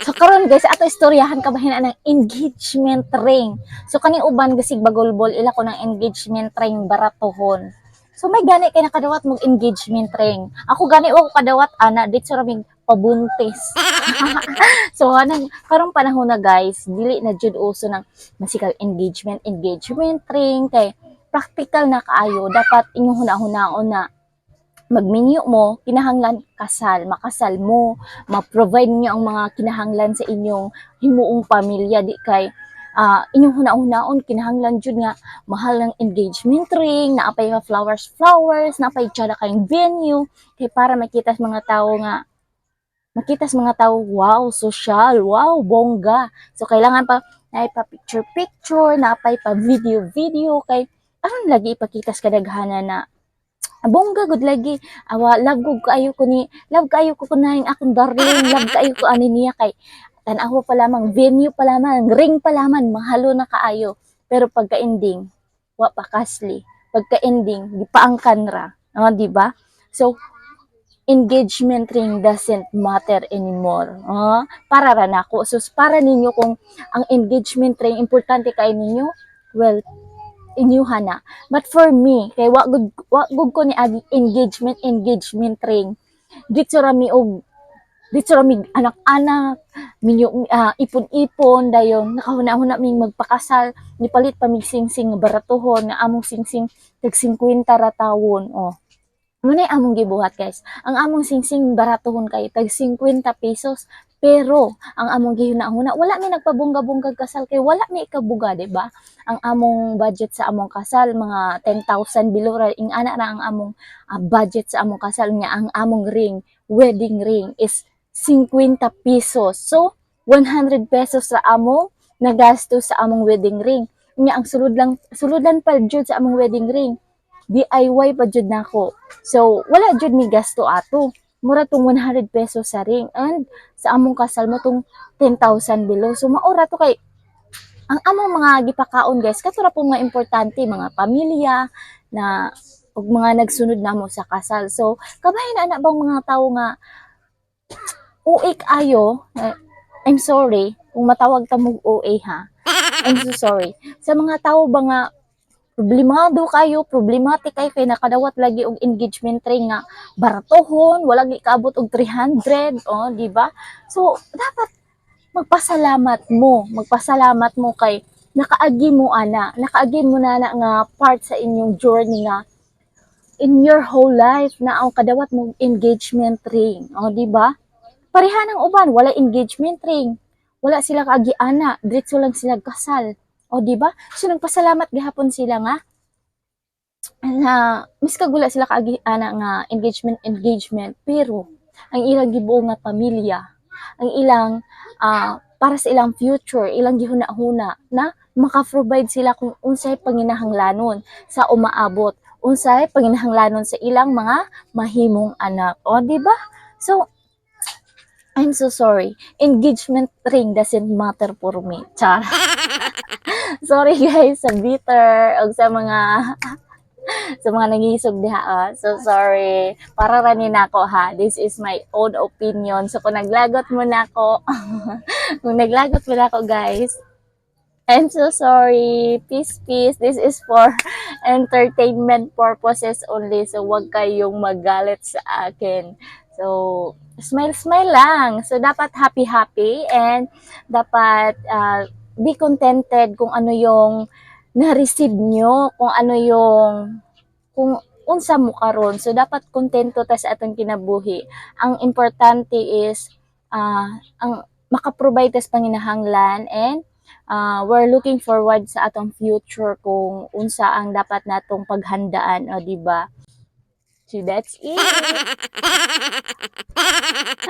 So karon guys, ato istoryahan ka bahin ng engagement ring. So kani uban gasig bagolbol ila ko ng engagement ring baratohon. So may gani kay nakadawat mong engagement ring. Ako gani wa ko kadawat ana dito raming pabuntis. so anang karong panahon na guys, dili na jud uso ng masikag engagement engagement ring kay practical na kaayo dapat inyong hunahunahon na magminyo mo, kinahanglan kasal, makasal mo, ma-provide niyo ang mga kinahanglan sa inyong himuong pamilya. Di kay ah, inyong huna-hunaon kinahanglan jud nga mahal ng engagement ring, naapay ka flowers flowers, naapay tsada kayong venue. Kay para makita mga tao nga makita mga tao wow social, wow bongga. So kailangan pa naay pa picture picture, naapay pa video video. Kay aron lagi ipakita sa kadaghanan na bongga gud lagi. Awa love ko kayo ko ni love kayo ko kunahin akong darling love kayo ko ani niya kay tanaw pa lamang venue pa lamang ring pa lamang mahalo na kaayo. Pero pagka ending wa pa kasli pagka ending gipaangkan ra no di ba? So engagement ring doesn't matter anymore ah para ra nako so para ninyo kung ang engagement ring importante kay ninyo well inyuhan na But for me, kay wa gud wa gud ko ni agi engagement engagement ring. Dito ra mi og dito ra mi anak-anak, minyo ah, ipon-ipon dayon nakahuna-huna mi magpakasal, nipalit pa mi sing-sing nga baratuhon nga among sing-sing tag 50 ra tawon. Oh. Muna among gibuhat guys. Ang among sing-sing baratuhon kay tag 50 pesos. Pero ang among gihuna-huna wala mi nagpabungga-bunggag kasal kay wala mi ikabuga, di ba? ang among budget sa among kasal mga 10,000 below ra ing ana ra ang among ah, budget sa among kasal niya ang among ring wedding ring is 50 pesos. So 100 pesos ra among nagasto sa among wedding ring. Nya ang sulod lang suludan pa jud sa among wedding ring. DIY pa jud nako. So wala jud mi gasto ato mura tong 100 pesos sa ring. And sa among kasal mo tong 10,000 below. So maura to kay ang among mga gipakaon guys kato ra po mga importante mga pamilya na ug mga nagsunod namo sa kasal. So kabahin na ana bang mga tao nga uik ayo eh, I'm sorry kung matawag ta mo OA ha? I'm so sorry. Sa mga tao ba nga problemado kayo, problematic kayo kay nakadawat lagi og engagement ring nga baratohon, wala gi kaabot og 300, oh, di ba? So, dapat magpasalamat mo, magpasalamat mo kay nakaagi mo ana, nakaagi mo na na nga part sa inyong journey nga in your whole life na ang kadawat mong engagement ring, o di ba? Pareha ng uban, wala engagement ring. Wala sila kaagi ana, diretso lang sila kasal. O di ba? So nagpasalamat gihapon sila nga na mis kagula sila kaagi ana nga engagement engagement pero ang ilang gibuo nga pamilya ang ilang ah, para sa ilang future, ilang gihuna-huna na maka-provide sila kung unsay panginahanglanon sa umaabot, unsay panginahanglanon sa ilang mga mahimong anak. O, di ba? So, I'm so sorry. Engagement ring doesn't matter for me. Char. sorry guys sa bitter o sa mga sa mga nangisog diha. ah. So sorry. Para ranin ako ha. This is my own opinion. So kung naglagot mo na ako, kung naglagot mo na ako guys, I'm so sorry. Peace, peace. This is for entertainment purposes only. So wag kayong magalit sa akin. So, smile, smile lang. So, dapat happy-happy and dapat ah, be contented kung ano yung na-receive nyo, kung ano yung, kung unsa mo karon So, dapat kontento ta sa atong kinabuhi. Ang importante is, ah, ang makaprovide tas panginahanglan and ah, we're looking forward sa atong future kung unsa ang dapat natong paghandaan, o di ba? So, that's it.